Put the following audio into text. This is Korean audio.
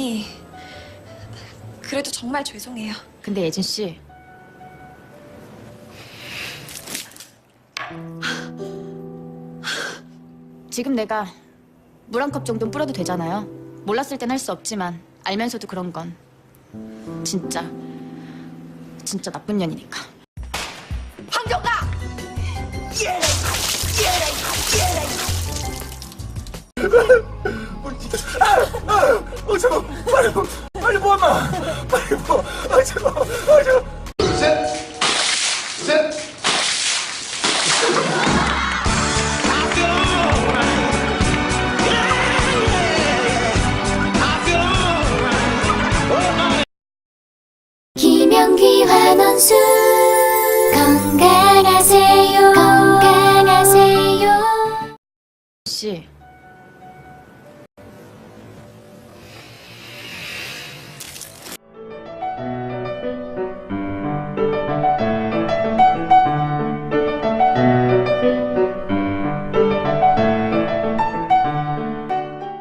아니, 그래도 정말 죄송해요. 근데 예진 씨. 지금 내가 물 한 컵 정도는 뿌려도 되잖아요. 몰랐을 땐 할 수 없지만 알면서도 그런 건 진짜 진짜 나쁜 년이니까. 어, 잠깐, 빨리, 빨리 뭐, 엄마. 빨리 뭐. 아, 잠깐, 아, 잠깐. 둘, 셋, 셋. 김영기 환원수 건강하세요 건강하세요 씨,